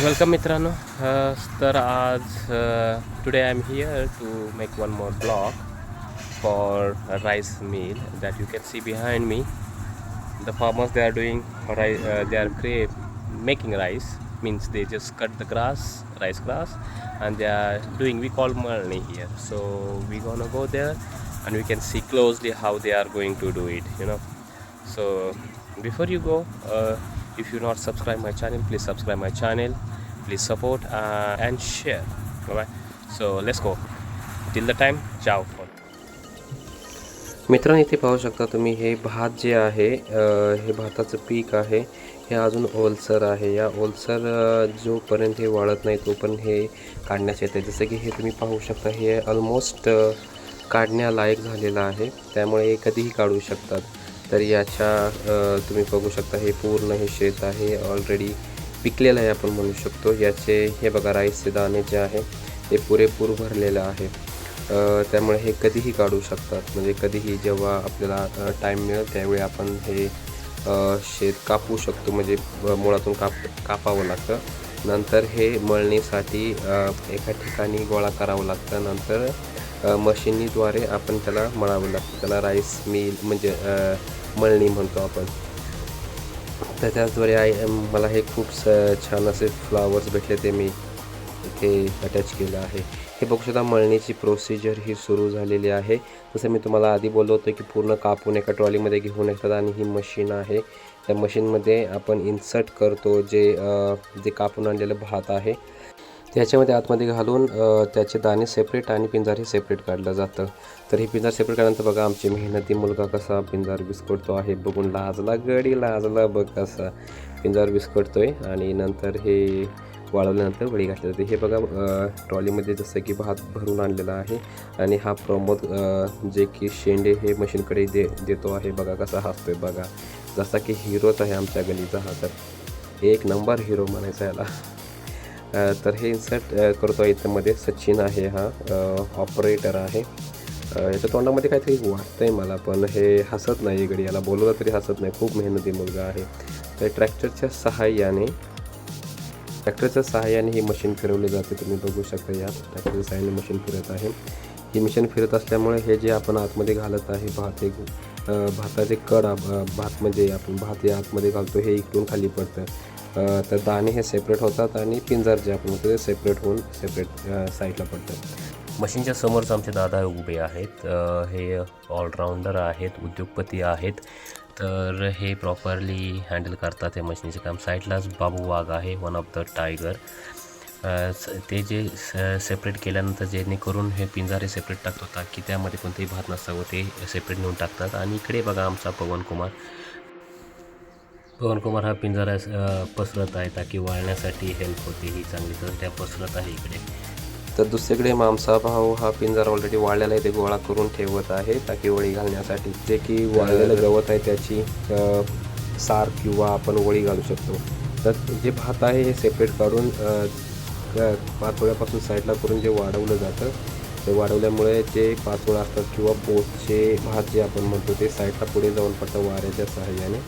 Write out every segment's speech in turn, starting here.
Welcome मित्रांनो अ, तर आज today I am here to make one more blog for rice meal that you can see behind me the farmers they are doing ri- uh, they are create, making rice means they just cut the grass rice grass and they are doing we call malni here so we gonna go there and we can see closely how they are going to do it you know so before you go uh, if you not subscribe my channel please subscribe my channel. Please support uh, and share. Bye. right so let's go. Till the time ciao. मित्रांनो इथे पाहू शकता तुम्ही हे भात जे आहे हे भाताचं पीक आहे. हे अजून ओलसर आहे. या ओलसर जोपर्यंत हे वाळत नाही तोपर्यंत हे काढण्यात येते जसं की हे तुम्ही पाहू शकता हे ऑलमोस्ट काढण्यालायक झालेलं आहे. त्यामुळे हे कधीही काढू शकतात. तर याच्या तुम्ही बघू शकता हे पूर्ण हे शेत आहे. ऑलरेडी पिकलेलं आहे आपण म्हणू शकतो. याचे हे बघा राईसचे दाणे जे आहे ते पुरेपूर भरलेलं आहे. त्यामुळे हे कधीही काढू शकतात. म्हणजे कधीही जेव्हा आपल्याला टाईम मिळेल त्यावेळी आपण हे शेत कापू शकतो. म्हणजे मुळातून काप कापावं लागतं. नंतर हे मळणीसाठी एका ठिकाणी गोळा करावं लागतं. नंतर मशिनीद्वारे आपण त्याला मळावं लागतं. त्याला राईस मिल म्हणजे मळणी म्हणतो आपण. तर त्याचद्वारे आय मला हे खूप स छान असे फ्लावर्स भेटले ते मी इथे अटॅच केलं आहे. हे बघू शकता मळणीची प्रोसिजर ही सुरू झालेली आहे. जसं मी तुम्हाला आधी बोललो होतो की पूर्ण कापून एका ट्रॉलीमध्ये घेऊन येतात आणि ही मशीन आहे. त्या मशीनमध्ये आपण इन्सर्ट करतो जे जे कापून आणलेलं भात आहे. त्याच्यामध्ये आतमध्ये घालून त्याचे दाणे सेपरेट आणि पिंजार हे सेपरेट काढलं जातं. तर हे पिंजार सेपरेट काढल्यानंतर बघा आमची मेहनती मुलगा कसा पिंजार विस्कटतो आहे. बघून लाजला गडी लाजला बघ कसा पिंजार विस्कटतोय. आणि नंतर हे वाळवल्यानंतर वडी घातली जाते. हे बघा ट्रॉलीमध्ये जसं की भात भरून आणलेला आहे. आणि हा प्रमोद जे की शेंडे हे मशीनकडे दे देतो आहे. बघा कसा हसतोय बघा. जसा की हिरोच आहे आमच्या गलीचा हा. तर एक नंबर हिरो म्हणायचा याला. तर हे इन्सर्ट करतो. आहे इथंमध्ये सचिन आहे हा ऑपरेटर आहे. याच्या तोंडामध्ये काहीतरी वाटतं आहे मला पण हे हसत नाही इकडे याला बोलवलं तरी हसत नाही. खूप मेहनती मुलगा आहे. तर ट्रॅक्टरच्या सहाय्याने ट्रॅक्टरच्या सहाय्याने ही मशीन फिरवली जाते. तुम्ही बघू शकता या ट्रॅक्टरच्या सहाय्याने मशीन फिरत आहे. ही मशीन फिरत असल्यामुळे हे जे आपण आतमध्ये घालत आहे भात एक भाताचे कड भात म्हणजे आपण भात हे आतमध्ये घालतो हे इकडून खाली पडतं. तर दाणे हे सेपरेट होतात आणि पिंजर जे आपण म्हणतो ते सेपरेट होऊन सेपरेट साईडला पडतात. मशीनच्या समोरच आमचे दादा उभे आहेत. हे ऑलराऊंडर आहेत उद्योगपती आहेत. तर हे प्रॉपरली हँडल करतात हे मशीनचे काम. साईडलाच बाबू वाघ आहे वन ऑफ द टायगर ते जे सेपरेट केल्यानंतर जेणेकरून हे पिंजारे सेपरेट टाकत होता की त्यामध्ये कोणतेही भात व ते सेपरेट नेऊन टाकतात. आणि इकडे बघा आमचा पवन कुमार पवन कुमार हा पिंजारा पसरत आहे ताकी वाळण्यासाठी हेल्प होते ही चांगली तर त्या पसरत आहे इकडे. तर दुसरीकडे मामसा भाऊ हा पिंजरा ऑलरेडी वाळलेला आहे ते गोळा करून ठेवत आहे ताकी वळी घालण्यासाठी. जे की वाळलेलं गवत आहे त्याची सार किंवा आपण वळी घालू शकतो. तर जे भात आहे हे सेपरेट काढून पाचोळ्यापासून साईडला करून जे वाढवलं जातं ते वाढवल्यामुळे जे पाचोळा असतात किंवा पोटचे भात जे आपण म्हणतो ते साईडला पुढे जाऊन पडतं वाऱ्याच्या सहाय्याने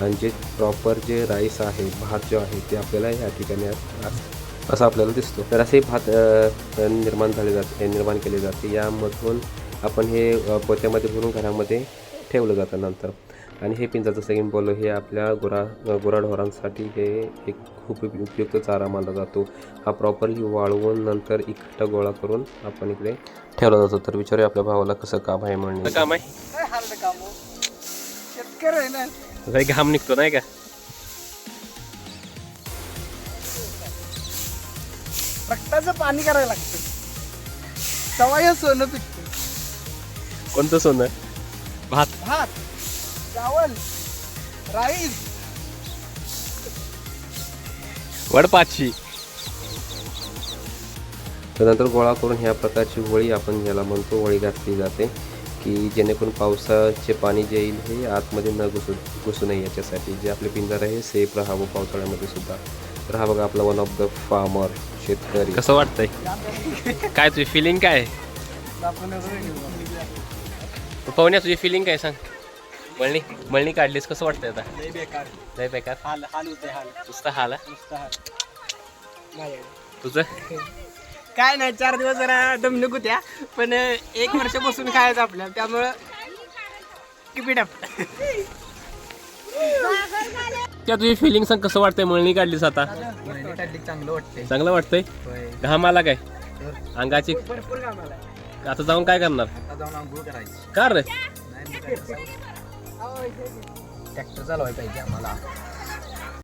आणि जे प्रॉपर जे राईस आहे भात जो आहे ते आपल्याला या ठिकाणी अस- आपल्याला दिसतो. तर असे भात निर्माण झाले जाते निर्माण केले जाते. यामधून आपण हे पोत्यामध्ये भरून घरामध्ये ठेवलं जातं नंतर. आणि हे पिंजर जसं की मी बोललो हे आपल्या गुरा गुराढोरांसाठी हे एक खूप उप- उपयुक्त चारा मानला जातो. हा प्रॉपरली वाळवून नंतर इकट्ठा गोळा करून आपण इकडे ठेवला जातो. तर विचारूया आपल्या भावाला कसं काम आहे म्हणणे काम आहे? शेतकरी लय घाम निघतो नाही का रक्ताचं पाणी करायला लागतं. सवाय सोनं पिकतं. कोणतं सोनं? भात. भात चावल राईस. वडपाची. नंतर गोळा करून ह्या प्रकारची वळी आपण ज्याला म्हणतो वळी घातली जाते. की जेणेकरून पावसाचे पाणी जे येईल हे आतमध्ये न घुसू घुसू नये याच्यासाठी. जे आपले पिंजर आहे सेफ राहावं पावसाळ्यामध्ये सुद्धा. तर हा बघा आपला वन ऑफ द फार्मर शेतकरी. कसं वाटतंय? काय तुझी फिलिंग काय? आपण पाहुण्या तुझी फिलिंग काय सांग? मळणी मळणी काढलीस कसं वाटतंय आता? लय बेकार. लय बेकार? हाल हाल होते हाल. नुसतं हाल हा? नुसतं हाल. तुझं? काय नाही चार दिवस जरा दमणूक होत्या पण एक वर्ष बसून खायचं आपल्याला त्यामुळं अप त्या तुझी फिलिंग सांग कसं वाटतंय? मळणी काढलीस आता? चांगलं वाटतंय. चांगलं वाटतंय? घाम आला काय? अंगाची? भरपूर आता जाऊन काय करणार? आता जाऊन आंघोळ करायची. का रे? ट्रॅक्टर चालवायला पाहिजे आम्हाला.